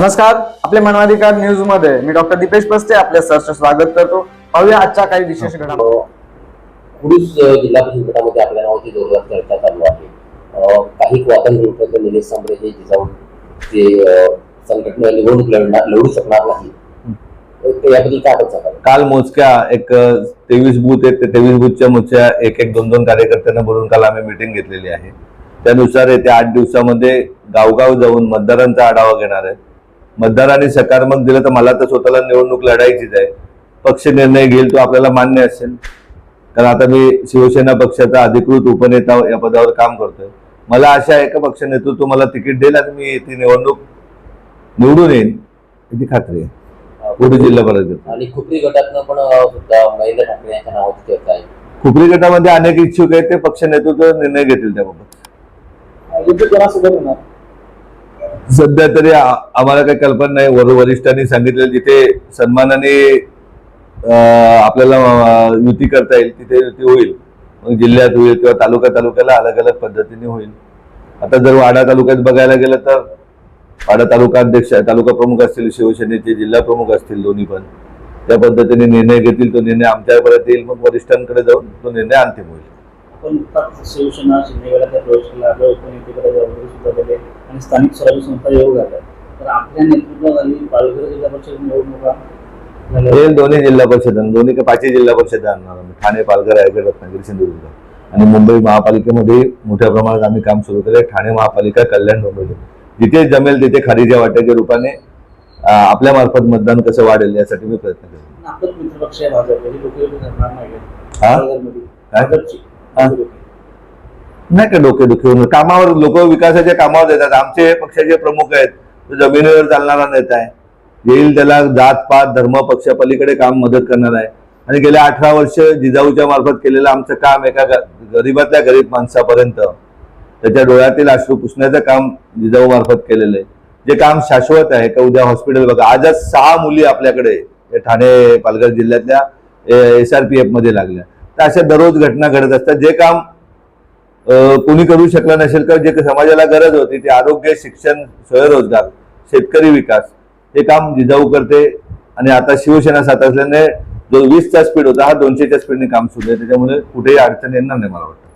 नमस्कार आपले मानवाधिकार न्यूजमध्ये मी डॉक्टर दीपेश पस्ते आपले सहर्ष स्वागत करतो. पाहूया आजच्या काही विशेष घडामोडी. पुरुष जिल्हा परिषद गटामध्ये आपल्या नावाची जोरदार चर्चा चालू आहे. काही विरुद्ध निलेश सांबरे हे जिजाऊ ते संघटना निवडणूक लढणार लढू शकणार नाही. याबद्दल काय काल मोजक्या एक तेवीस बूथ आहेत ते तेवीस बूथच्या मोजक्या एक एक दोन दोन कार्यकर्त्यांना बोलून काल आम्ही मिटिंग घेतलेली आहे. त्यानुसार येत्या आठ दिवसामध्ये गावगाव जाऊन मतदारांचा आढावा घेणार आहे मतदारांनी सकारात्मक दिलं तर मला तर स्वतःला निवडणूक लढायचीच आहे. पक्ष निर्णय घेईल तो आपल्याला मान्य असेल. कारण आता मी शिवसेना पक्षाचा अधिकृत उपनेता या पदावर काम करतोय. मला आशा आहे का पक्ष नेतृत्व मला तिकीट देईल आणि मी ती निवडणूक निवडून येईन याची खात्री आहे. पुढे जिल्हा परिषद आणि खुपरी गटातनं पण सुद्धा महेंद्र ठाकरे यांच्या नावाची चर्चा आहे खुपरी गटामध्ये अनेक इच्छुक आहेत ते पक्ष नेतृत्व निर्णय घेतील त्याबाबत. सध्या तरी आम्हाला काही कल्पना नाही. वर वरिष्ठांनी सांगितलेलं जिथे सन्मानाने आपल्याला युती करता येईल तिथे युती होईल. मग जिल्ह्यात होईल किंवा तालुका तालुक्याला अलग अलग पद्धतीने होईल. आता जर वाडा तालुक्यात बघायला गेलं तर वाडा तालुका अध्यक्ष तालुका प्रमुख असतील शिवसेनेचे जिल्हा प्रमुख असतील दोन्ही पण. त्या पद्धतीने निर्णय घेतील तो निर्णय आमच्यापर्यंत येईल मग वरिष्ठांकडे जाऊन तो निर्णय अंतिम होईल. नुकताच शिवसेना प्रवेश केला आपल्या उपनेतेकडे जबाबदारी सुद्धा दिली आणि स्थानिक स्वराज्य संस्था येऊ घातल्या तर आपल्या नेतृत्वाखाली पालघर जिल्हा परिषद निवडणुका दोन्ही जिल्हा परिषद दोन्ही का पाचही जिल्हा परिषद आणणार आम्ही ठाणे पालघर रायगड रत्नागिरी सिंधुदुर्ग आणि मुंबई महापालिकेमध्ये मोठ्या प्रमाणात आम्ही काम सुरू केले. ठाणे महापालिका कल्याण डोंबिवली जिथे जमेल तिथे खारीच्या वाट्याच्या रूपाने आपल्या मार्फत मतदान कसं वाढेल यासाठी मी प्रयत्न केले नाही का डोकेदुखी होणं कामावर लोक विकासाच्या कामावर येतात. आमचे पक्षाचे प्रमुख आहेत तो जमिनीवर चालणारा नेता आहे. येईल त्याला जात पात धर्म पक्षापलीकडे काम मदत करणार आहे. आणि गेल्या अठरा वर्ष जिजाऊच्या मार्फत केलेलं आमचं काम एका गरीबातल्या गरीब माणसापर्यंत त्याच्या डोळ्यातील अश्रू पुसण्याचं काम जिजाऊ मार्फत केलेलं आहे. जे काम शाश्वत आहे का उद्या हॉस्पिटल बघा. आजच सहा मुली आपल्याकडे ठाणे पालघर जिल्ह्यातल्या एस आर पी एफमध्ये लागल्या. तर अशा दररोज घटना घडत असतात. जे काम कोणी करू शकलं नसेल तर जे समाजाला गरज होती ते आरोग्य शिक्षण स्वयंरोजगार शेतकरी विकास हे काम जिजाऊ करते. आणि आता शिवसेना साथ असल्याने जो वीसचा स्पीड होता हा दोनशेच्या स्पीडने काम सुरू आहे. त्याच्यामुळे कुठेही अडचण येणार नाही मला वाटतं.